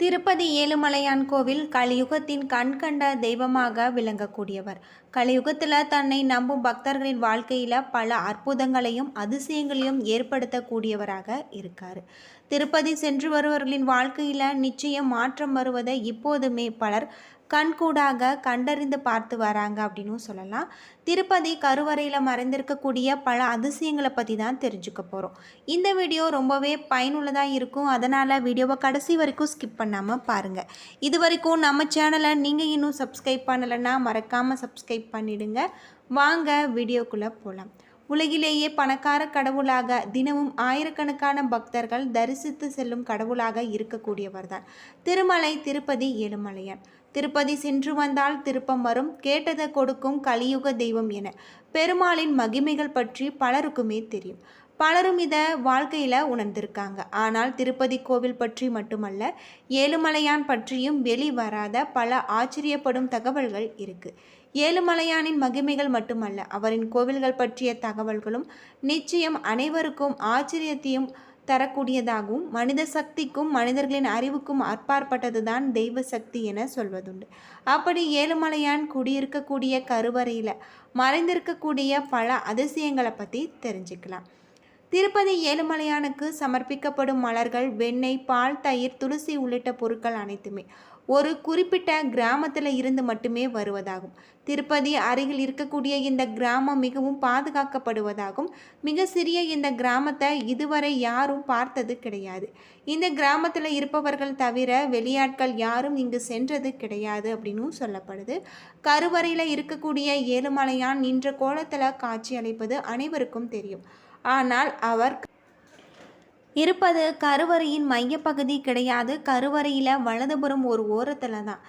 திருப்பதி ஏழுமலையான் கோவில் கலியுகத்தின் கண்கண்ட தெய்வமாக விளங்கக்கூடியவர். கலியுகத்தில் தன்னை நம்பும் பக்தர்களின் வாழ்க்கையில் பல அற்புதங்களையும் அதிசயங்களையும் ஏற்படுத்தக்கூடியவராக இருக்கார். திருப்பதி சென்று வருபவர்களின் வாழ்க்கையில் நிச்சயம் மாற்றம் வருவதை இப்போதுமே பலர் கண்கூடாக கண்டறிந்து பார்த்து வராங்க அப்படின்னும் சொல்லலாம். திருப்பதி கருவறையில் மறைந்திருக்கக்கூடிய பல அதிசயங்களை பற்றி தான் தெரிஞ்சுக்க போகிறோம் இந்த வீடியோ ரொம்பவே பயனுள்ளதாக இருக்கும். அதனால் வீடியோவை கடைசி வரைக்கும் ஸ்கிப் பண்ணாமல் பாருங்கள் இது வரைக்கும் நம்ம சேனலை நீங்கள் இன்னும் சப்ஸ்கிரைப் பண்ணலைன்னா மறக்காமல் சப்ஸ்கிரைப் பண்ணிவிடுங்க வாங்க வீடியோக்குள்ளே போகலாம் உலகிலேயே பணக்கார கடவுளாக தினமும் ஆயிரக்கணக்கான பக்தர்கள் தரிசித்து செல்லும் கடவுளாக இருக்கக்கூடியவர்தான் திருமலை திருப்பதி ஏழுமலையான். திருப்பதி சென்று வந்தால் திருப்பம் வரும் கேட்டதை கொடுக்கும் கலியுக தெய்வம் என. பெருமாளின் மகிமைகள் பற்றி பலருக்குமே தெரியும். பலரும் இதை வாழ்க்கையில் உணர்ந்திருக்காங்க. ஆனால் திருப்பதி கோவில் பற்றி மட்டுமல்ல ஏழுமலையான் பற்றியும் வெளிவராத பல ஆச்சரியப்படும் தகவல்கள் இருக்குது ஏழுமலையானின் மகிமைகள் மட்டுமல்ல அவரின் கோவில்கள் பற்றிய தகவல்களும் நிச்சயம் அனைவருக்கும் ஆச்சரியத்தையும் தரக்கூடியதாகவும் மனித சக்திக்கும் மனிதர்களின் அறிவுக்கும் அற்பாற்பட்டதுதான் தெய்வ சக்தி என சொல்வதுண்டு. அப்படி ஏழுமலையான் குடியிருக்கக்கூடிய கருவறையில் மறைந்திருக்கக்கூடிய பல அதிசயங்களை பற்றி தெரிஞ்சுக்கலாம். திருப்பதி ஏழுமலையானுக்கு சமர்ப்பிக்கப்படும் மலர்கள் வெண்ணெய் பால் தயிர் துளசி உள்ளிட்ட பொருட்கள் அனைத்துமே ஒரு குறிப்பிட்ட கிராமத்தில் இருந்து மட்டுமே வருவதாகும். திருப்பதி அருகில் இருக்கக்கூடிய இந்த கிராமம் மிகவும் பாதுகாக்கப்படுவதாகும். மிக சிறிய இந்த கிராமத்தை இதுவரை யாரும் பார்த்தது கிடையாது. இந்த கிராமத்தில் இருப்பவர்கள் தவிர வெளியாட்கள் யாரும் இங்கு சென்றது கிடையாது அப்படின்னும் சொல்லப்படுது. கருவறையில் இருக்கக்கூடிய ஏழுமலையான் நின்ற கோலத்தில் காட்சி அளிப்பது அனைவருக்கும் தெரியும். ஆனால் அவர் இருப்பது கருவறையின் மையப்பகுதி கிடையாது. கருவறையில் வலதுபுறம் ஒரு ஓரத்தில் தான்.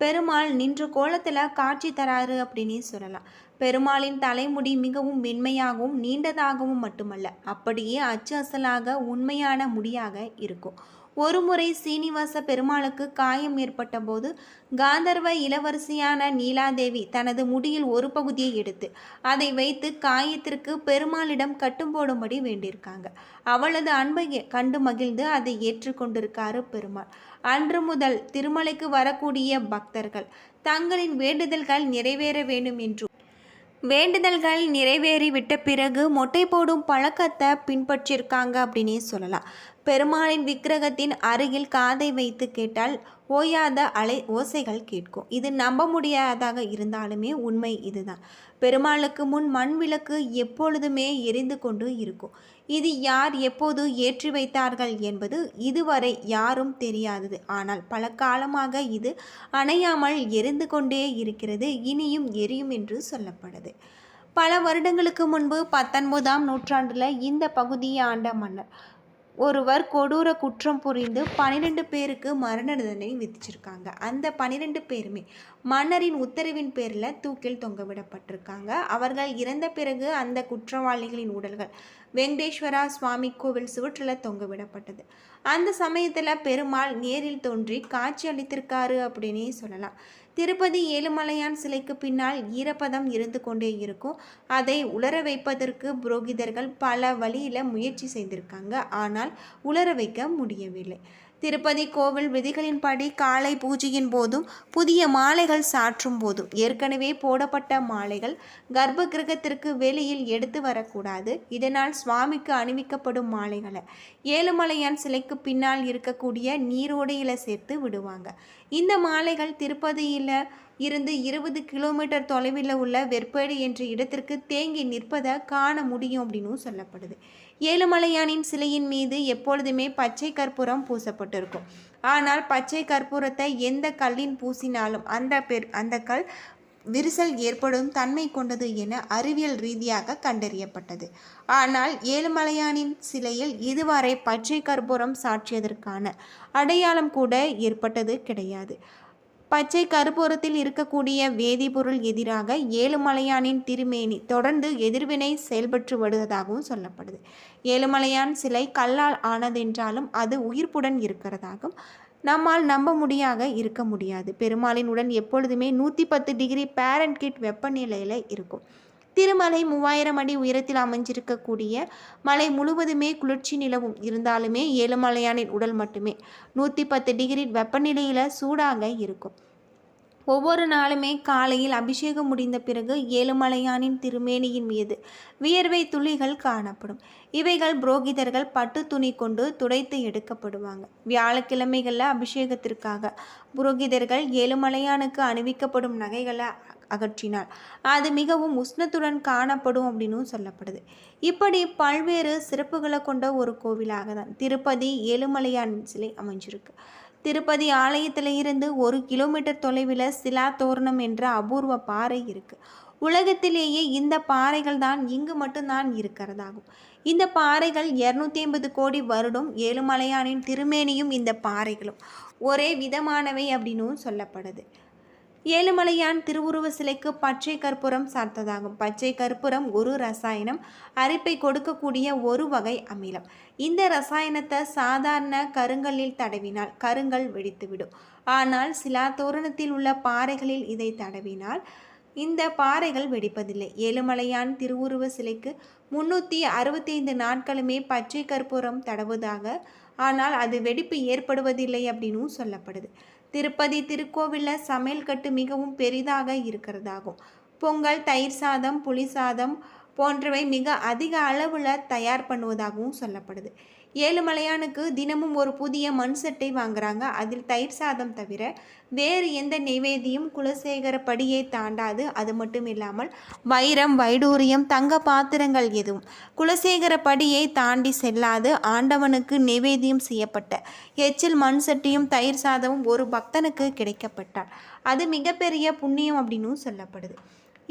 பெருமாள் நின்ற கோலத்தில் காட்சி தராரு அப்படின்னு சொல்லலாம். பெருமாளின் தலைமுடி மிகவும் மென்மையாகவும் நீண்டதாகவும் மட்டுமல்ல அப்படியே அச்சு அசலாக உண்மையான முடியாக இருக்கும். ஒருமுறை சீனிவாச பெருமாளுக்கு காயம் ஏற்பட்ட போது காந்தர்வ இளவரசியான நீலாதேவி தனது முடியில் ஒரு பகுதியை எடுத்து அதை வைத்து காயத்திற்கு பெருமாளிடம் கட்டும் போடும்படி வேண்டியிருக்காங்க. அவளது அன்பை கண்டு மகிழ்ந்து அதை ஏற்றுக்கொண்டிருக்காரு பெருமாள். அன்று முதல் திருமலைக்கு வரக்கூடிய பக்தர்கள் தங்களின் வேண்டுதல்கள் நிறைவேற வேண்டும் என்று. வேண்டுதல்கள் நிறைவேறி விட்ட பிறகு மொட்டை போடும் பழக்கத்தை பின்பற்றியிருக்காங்க அப்படின்னே சொல்லலாம். பெருமாளின் விக்கிரகத்தின் அருகில் காதை வைத்து கேட்டால் ஓயாத அலை ஓசைகள் கேட்கும். இது நம்ப முடியாததாக இருந்தாலுமே உண்மை இதுதான். பெருமாளுக்கு முன் மண் விளக்கு எப்பொழுதுமே எரிந்து கொண்டு இருக்கும். இது யார் எப்போது ஏற்றி வைத்தார்கள் என்பது இதுவரை யாரும் தெரியாதது. ஆனால் பல காலமாக இது அணையாமல் எரிந்து கொண்டே இருக்கிறது இனியும் எரியும் என்று சொல்லப்படுது பல வருடங்களுக்கு முன்பு பத்தொன்பதாம் நூற்றாண்டில் இந்த பகுதியை ஆண்ட மன்னர் ஒருவர் கொடூர குற்றம் புரிந்து பன்னிரெண்டு பேருக்கு மரண தண்டனை விதிச்சிருக்காங்க. அந்த பன்னிரெண்டு பேருமே மன்னரின் உத்தரவின் பேரில் தூக்கில் தொங்கவிடப்பட்டிருக்காங்க அவர்கள் இறந்த பிறகு அந்த குற்றவாளிகளின் உடல்கள் வெங்கடேஸ்வரா சுவாமி கோவில் சுவற்றில் தொங்கவிடப்பட்டது அந்த சமயத்தில் பெருமாள் நேரில் தோன்றி காட்சி அளித்திருக்காரு அப்படின்னே சொல்லலாம். திருப்பதி ஏழுமலையான் சிலைக்கு பின்னால் ஈரப்பதம் இருந்து கொண்டே இருக்கும். அதை உலர வைப்பதற்கு புரோகிதர்கள் பல வழியில் முயற்சி செய்திருக்காங்க. ஆனால் உலர வைக்க முடியவில்லை. திருப்பதி கோவில் விதிகளின்படி காலை பூஜையின் போதும் புதிய மாலைகள் சாற்றும் போதும். ஏற்கனவே போடப்பட்ட மாலைகள் கர்ப்ப கிரகத்திற்கு வெளியில் எடுத்து வரக்கூடாது. இதனால் சுவாமிக்கு அணிவிக்கப்படும் மாலைகளை ஏழுமலையான் சிலைக்கு பின்னால் இருக்கக்கூடிய நீரோடையில் சேர்த்து விடுவாங்க. இந்த மாலைகள் திருப்பதியில் இருந்து இருபது கிலோமீட்டர் தொலைவில் உள்ள வெற்பேடு என்ற இடத்திற்கு தேங்கி நிற்பதை காண முடியும் அப்படின்னும் சொல்லப்படுது. ஏழுமலையானின் சிலையின் மீது எப்பொழுதுமே பச்சை கற்பூரம் பூசப்பட்டிருக்கும். ஆனால் பச்சை கற்பூரத்தை எந்த கல்லின் பூசினாலும் அந்த பெர் அந்த கல் விரிசல் ஏற்படும் தன்மை கொண்டது என அறிவியல் ரீதியாக கண்டறியப்பட்டது. ஆனால் ஏழுமலையானின் சிலையில் இதுவரை பச்சை கற்பூரம் சாற்றியதற்கான அடையாளம் கூட ஏற்பட்டது கிடையாது. பச்சை கருப்பூரத்தில் இருக்கக்கூடிய வேதிப்பொருள் எதிராக ஏழுமலையானின் திருமேனி தொடர்ந்து எதிர்வினை செயல்பட்டு வருவதாகவும் சொல்லப்படுது. ஏழுமலையான் சிலை கல்லால் ஆனதென்றாலும் அது உயிர்ப்புடன் இருக்கிறதாகும் நம்மால் நம்ப முடியாக இருக்க முடியாது. பெருமாளின் உடன் எப்பொழுதுமே நூற்றி பத்து டிகிரி பேரண்ட் கிட் வெப்பநிலையில் இருக்கும். திருமலை மூவாயிரம் அடி உயரத்தில் அமைஞ்சிருக்கக்கூடிய மலை முழுவதுமே குளிர்ச்சி நிலவும். இருந்தாலுமே ஏழுமலையானின் உடல் மட்டுமே. நூற்றி பத்து டிகிரி வெப்பநிலையில் சூடாக இருக்கும். ஒவ்வொரு நாளுமே காலையில் அபிஷேகம் முடிந்த பிறகு ஏழுமலையானின் திருமேனியின் மீது வியர்வை துளிகள் காணப்படும். இவைகள் புரோகிதர்கள் பட்டு துணி கொண்டு துடைத்து எடுக்கப்படுவாங்க. வியாழக்கிழமைகளில் அபிஷேகத்திற்காக புரோகிதர்கள் ஏழுமலையானுக்கு அணிவிக்கப்படும் நகைகளை அகற்றினார் அது மிகவும் உஷ்ணத்துடன் காணப்படும் அப்படின்னு சொல்லப்படுது. இப்படி பல்வேறு சிறப்புகளை கொண்ட ஒரு கோவிலாக தான் திருப்பதி ஏழுமலையான் சிலை அமைஞ்சிருக்கு. திருப்பதி ஆலயத்தில் இருந்து ஒரு கிலோமீட்டர் தொலைவில் சிலா தோரணம் என்ற அபூர்வ பாறை இருக்குது உலகத்திலேயே இந்த பாறைகள் தான் இங்கு மட்டும்தான் இருக்கிறதாகும். இந்த பாறைகள் இரநூத்தி ஐம்பது கோடி வருடம் ஏழுமலையானின் திருமேனியும் இந்த பாறைகளும். ஒரே விதமானவை அப்படின்னும் சொல்லப்படுது. ஏழுமலையான் திருவுருவ சிலைக்கு பச்சை கற்பூரம் சார்த்ததாகும் பச்சை கற்பூரம் ஒரு ரசாயனம் அரிப்பை கொடுக்கக்கூடிய ஒரு வகை அமிலம். இந்த ரசாயனத்தை சாதாரண கருங்கல்லில் தடவினால் கருங்கல் வெடித்துவிடும். ஆனால் சிலா தோரணத்தில் உள்ள பாறைகளில் இதை தடவினால் இந்த பாறைகள் வெடிப்பதில்லை. ஏழுமலையான் திருவுருவ சிலைக்கு முன்னூற்றி அறுபத்தைந்து நாட்களுமே பச்சை கற்பூரம் தடவுவதாக ஆனால் அது வெடிப்பு ஏற்படுவதில்லை அப்படின்னும் சொல்லப்படுது. திருப்பதி திருக்கோவிலில் சமையல் கட்டு மிகவும் பெரிதாக இருக்கிறதாகும். பொங்கல் தயிர் சாதம் புளி சாதம் போன்றவை மிக அதிக அளவில் தயார் பண்ணுவதாகவும் சொல்லப்படுது. ஏழுமலையானுக்கு தினமும் ஒரு புதிய மண் சட்டை வாங்குறாங்க. அதில் தயிர் சாதம் தவிர வேறு எந்த நெவேதியும் குலசேகர படியை தாண்டாது. அது மட்டும் இல்லாமல் வைரம் வைடூரியம் தங்க பாத்திரங்கள் எதுவும் குலசேகர படியை தாண்டி செல்லாது. ஆண்டவனுக்கு நைவேத்தியம் செய்யப்பட்ட எச்சில் மண் சட்டியும் தயிர் சாதமும் ஒரு பக்தனுக்கு கிடைக்கப்பட்டார் அது மிகப்பெரிய புண்ணியம் அப்படின்னு சொல்லப்படுது.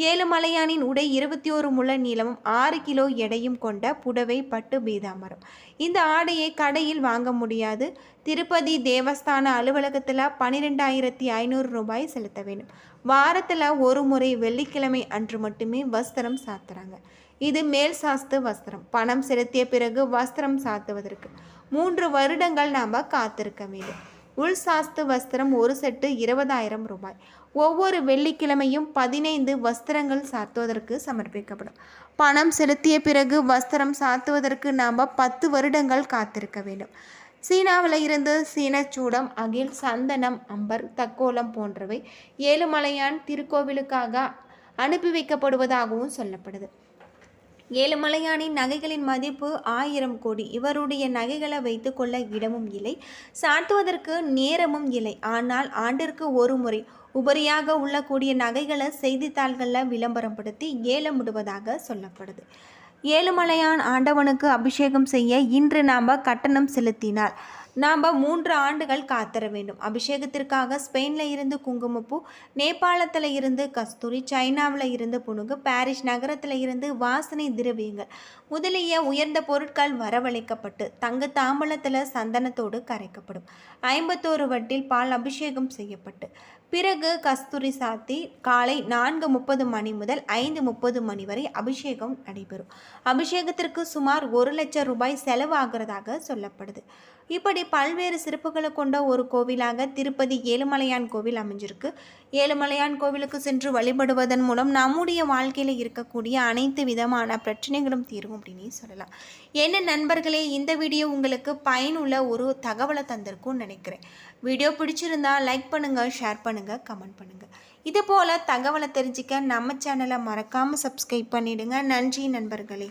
ஏழுமலையானின் உடை இருபத்தி ஒரு முழ நீளமும் ஆறு கிலோ எடையும் கொண்ட புடவை பட்டு பீதாமரம் இந்த ஆடையை கடையில் வாங்க முடியாது. திருப்பதி தேவஸ்தான அலுவலகத்தில் பன்னிரெண்டாயிரத்தி ஐநூறு ரூபாய் செலுத்த வேண்டும். வாரத்தில் ஒரு முறை வெள்ளிக்கிழமை அன்று மட்டுமே வஸ்திரம் சாத்துறாங்க. இது மேல் சாஸ்து வஸ்திரம். பணம் செலுத்திய பிறகு வஸ்திரம் சாத்துவதற்கு மூன்று வருடங்கள் நாம் காத்திருக்க வேண்டும். உள் சாஸ்து வஸ்திரம் ஒரு செட்டு இருபதாயிரம் ரூபாய். ஒவ்வொரு வெள்ளிக்கிழமையும் பதினைந்து வஸ்திரங்கள் சாத்துவதற்கு சமர்ப்பிக்கப்படும். பணம் செலுத்திய பிறகு வஸ்திரம் சாத்துவதற்கு நாம் பத்து வருடங்கள் காத்திருக்க வேண்டும். சீனாவில் இருந்து சீனச்சூடம் அகில் சந்தனம் அம்பர் தக்கோலம் போன்றவை ஏழுமலையான் திருக்கோவிலுக்காக அனுப்பி வைக்கப்படுவதாகவும் சொல்லப்படுது. ஏழுமலையானின் நகைகளின் மதிப்பு ஆயிரம் கோடி. இவருடைய நகைகளை வைத்துக்கொள்ள இடமும் இல்லை சாட்டுவதற்கு நேரமும் இல்லை. ஆனால் ஆண்டிற்கு ஒரு முறை உபரியாக உள்ளக்கூடிய நகைகளை செய்தித்தாள்களில் விளம்பரப்படுத்தி ஏலமிடுவதாக சொல்லப்படுது. ஏழுமலையான் ஆண்டவனுக்கு அபிஷேகம் செய்ய இன்று நாம் கட்டணம் செலுத்தினால் நாம் மூன்று ஆண்டுகள் காத்திர வேண்டும். அபிஷேகத்திற்காக ஸ்பெயினில் இருந்து குங்குமப்பூ நேபாளத்தில் இருந்து கஸ்தூரி சைனாவில் இருந்து புனுகு பாரிஸ் நகரத்தில் இருந்து வாசனை திரவியங்கள். முதலிய உயர்ந்த பொருட்கள் வரவழைக்கப்பட்டு தங்க தாம்பலத்தில் சந்தனத்தோடு கரைக்கப்படும். ஐம்பத்தோரு வட்டில் பால் அபிஷேகம் செய்யப்பட்டு பிறகு கஸ்தூரி சாத்தி காலை நான்கு முப்பது மணி முதல் ஐந்து முப்பது மணி வரை அபிஷேகம் நடைபெறும். அபிஷேகத்திற்கு சுமார் ஒரு லட்சம் ரூபாய் செலவாகிறதாக சொல்லப்படுது. இப்படி பல்வேறு சிறப்புகளை கொண்ட ஒரு கோவிலாக திருப்பதி ஏழுமலையான் கோவில் அமைஞ்சிருக்கு. ஏழுமலையான் கோவிலுக்கு சென்று வழிபடுவதன் மூலம் நம்முடைய வாழ்க்கையில் இருக்கக்கூடிய அனைத்து விதமான பிரச்சனைகளும் தீரும் அப்படின்னு சொல்லலாம். என்ன நண்பர்களே இந்த வீடியோ உங்களுக்கு பயனுள்ள ஒரு தகவலை தந்திருக்கும்னு நினைக்கிறேன். வீடியோ பிடிச்சிருந்தா லைக் பண்ணுங்கள் ஷேர் பண்ணுங்கள் கமெண்ட் பண்ணுங்கள் இது போல் தகவலை தெரிஞ்சிக்க நம்ம சேனலை மறக்காமல் சப்ஸ்கிரைப் பண்ணிவிடுங்க நன்றி நண்பர்களே.